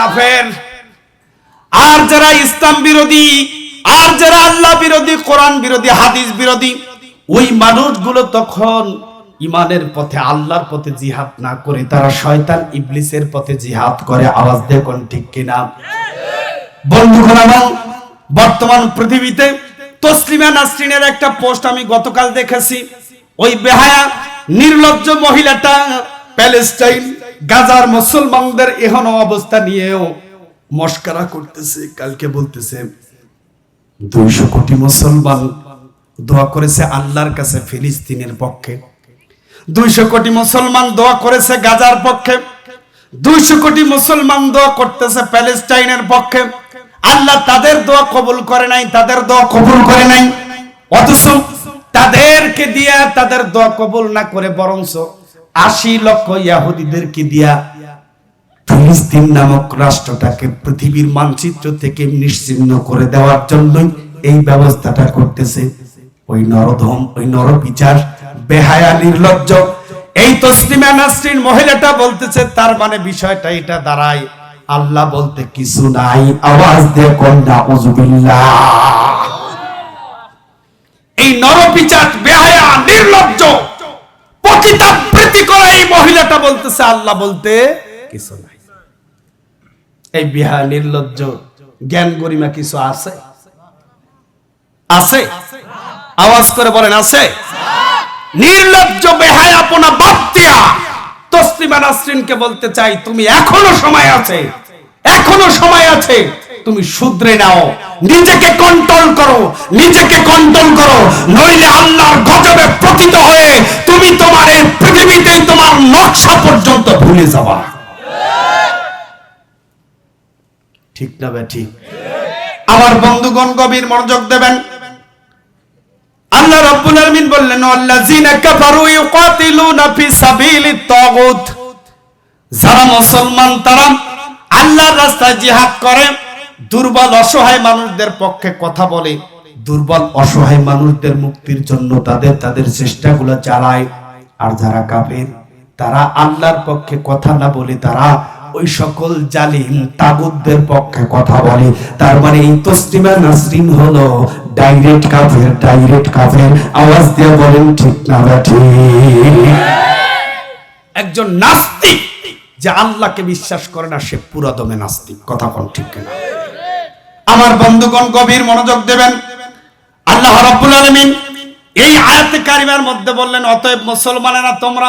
কাফের। আর যারা ইসলাম বিরোধী, আর যারা আল্লাহ বিরোধী, কোরআন বিরোধী, হাদিস বিরোধী, ওই মানুষগুলো তখন ইমানের পথে, আল্লাহর পথে জিহাদ না করে, তারা শয়তান ইবলিসের পথে জিহাদ করে। আওয়াজ দেখুন ঠিক কিনা? বন্ধুগণ বর্তমান পৃথিবীতে তসলিমা নাসরিনের একটা পোস্ট আমি গতকাল দেখেছি। ওই বেহায়া, নির্লজ্জ মহিলাটা প্যালেস্টাইন। গাজার মুসলমানদের এখনও অবস্থা নিয়েও মস্কারা করতেছে, কালকে বলতেছে, দুইশো কোটি মুসলমান দোয়া করেছে আল্লাহর কাছে ফিলিস্তিনের পক্ষে। দুইশো কোটি মুসলমান দোয়া করেছে গাজার পক্ষে। দুইশো কোটি মুসলমান দোয়া করতেছে প্যালেস্টাইনের পক্ষে। আল্লাহ তাদের দোয়া কবুল করে নাই, তাদের দোয়া কবুল করে নাই। অথচ তাদেরকে দিয়া তাদের দোয়া কবুল না করে বরঞ্চ আশি লক্ষ ইয়াহুদিদেরকে দিয়া ফিলিস্তিন নামক রাষ্ট্রটাকে পৃথিবীর মানচিত্র থেকে নিশ্চিহ্ন করে দেওয়ার জন্যই এই ব্যবস্থাটা করতেছে। ওই নরধম, ওই নরবিচার, বেহায়া, নির্লজ্জ। এই তসলিমা নাসরিন, মহিলাটা বলতেছে, তার মানে বিষয়টা এটা দাঁড়ায়। আল্লাহ বলতে কিছু নাই, আওয়াজ দিয়ে কন্যা উজুবিল্লাহ এই নরবিচার বেহায়া নির্লজ্জ পতিতাবৃত্তি করা এই মহিলাটা বলতেছে, আল্লাহ বলতে কিছু নাই। এই বিহা নির্লজ্জ জ্ঞান গরিমা কিছু আছে? আছে। আওয়াজ করে বলেন, আছে। নির্লজ্জ বেহায় আপনা বাদ দিয়া তসলিমা নাসরিনকে বলতে চাই, তুমি এখনও সময় আছে। এখনও সময় আছে। তুমি শুধরে নাও। নিজেকে কন্ট্রোল করো। নিজেকে কন্ট্রোল করো। নইলে আল্লাহর গজবে প্রতীত হয়ে তুমি তোমার এই পৃথিবীতে তোমার নকশা পর্যন্ত ভুলে যাবা ঠিক না বে, ঠিক। আমার বন্ধুগণ গভীর মনোযোগ দেবেন। আল্লাহ রাব্বুল আলামিন বললেন, আল্লাযিনা কাফারু ইউকাতিলুনা ফি সাবিলিত তাগুত। যারা মুসলমান, তারা আল্লাহর রাস্তায় জিহাদ করে, দুর্বল, অসহায় মানুষদের পক্ষে কথা বলে। দুর্বল, অসহায় মানুষদের মুক্তির জন্য তাদের তাদের চেষ্টাগুলো চালায়। আর যারা কাফের তারা আল্লাহর পক্ষে কথা না বলে তারা ওই সকল জালিম তাগুদদের পক্ষে কথা বলে। তার মানে এই তসলিমা নাসরিন হলো ডাইরেক্ট কাফের ডাইরেক্ট কাফের। আওয়াজ দিয়ে বলেন, ঠিক না বা ঠিক? একজন নাস্তিক যে আল্লাহকে বিশ্বাস করে না, সে পুরা দমে নাস্তিক। কথা কোন ঠিক কিনা? আমার বন্ধুগণ, গভীর মনোযোগ দেবেন। আল্লাহ রাব্বুল আলামিন এই আয়াতে কারিমার মধ্যে বললেন, অতএব মুসলমানেরা তোমরা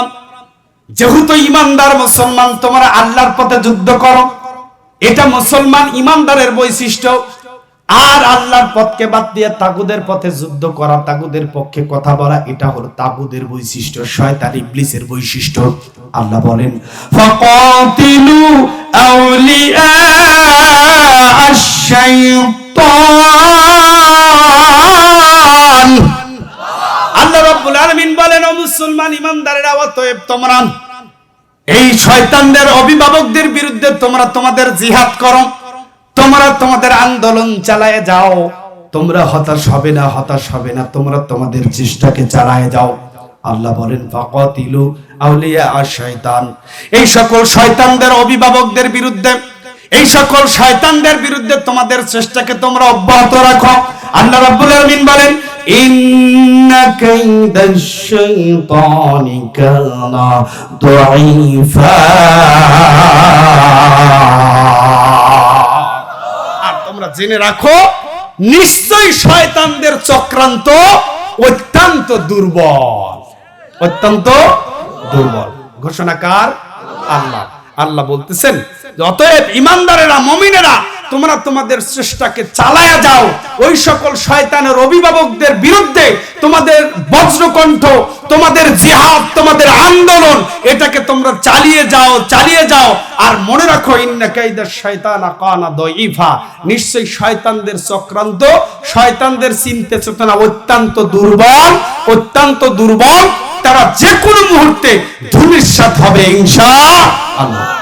যেহেতু ইমানদার মুসলমান, তোমরা আল্লাহর পথে যুদ্ধ করো। এটা মুসলমান ইমানদারের বৈশিষ্ট্য। আর আল্লাহর পথকে বাদ দিয়ে তাগুদের পথে যুদ্ধ করা, তাগুদের পক্ষে কথা বলা, এটা হলো তাগুদের বৈশিষ্ট্য, শয়তান, ইবলিসের বৈশিষ্ট্য। আল্লাহ বলেন, ফাকাতিলু আউলিয়া আশ-শাইতান। বলেন, ও মুসলমান ইমানদারেরা অতএব তোমরা এই শয়তানদের অভিভাবকদের বিরুদ্ধে তোমরা তোমাদের জিহাদ করো, তোমরা তোমাদের আন্দোলন চালায় যাও, তোমরা হতাশ হবে না, হতাশ হবে না, তোমরা তোমাদের চেষ্টাকে চালায় যাও। আল্লাহ বলেন, ফাকাতিলু আউলিয়া আশ-শাইতান এই সকল শয়তানদের অভিভাবকদের বিরুদ্ধে, এই সকল শয়তানদের বিরুদ্ধে তোমাদের চেষ্টাকে তোমরা অব্যাহত রাখো। আল্লাহ রাব্বুল আলামিন বলেন ইন্না কাইদাশ শাইতানি কানা দাঈফা আর তোমরা জেনে রাখো, নিশ্চয়ই শয়তানদের চক্রান্ত অত্যন্ত দুর্বল। অত্যন্ত দুর্বল। ঘোষণাকার আল্লাহ। আল্লাহ বলতেছেন অতএব ইমানদারেরা, মমিনেরা তোমরা তোমাদের চেষ্টাকে চালায়া যাও। ওই সকল শয়তানের অভিভাবকদের বিরুদ্ধে তোমাদের বজ্রকণ্ঠ, তোমাদের জিহাদ, তোমাদের আন্দোলন, এটাকে তোমরা চালিয়ে যাও চালিয়ে যাও। আর মনে রাখো, ইন্না কাইদা শয়তান কানা দইফা নিশ্চয়ই শয়তানদের চক্রান্ত, শয়তানদের চিন্তা চেতনা অত্যন্ত দুর্বল অত্যন্ত দুর্বল। তারা যে কোনো মুহূর্তে ধূলিসাৎ হবে ইনশা আল্লাহ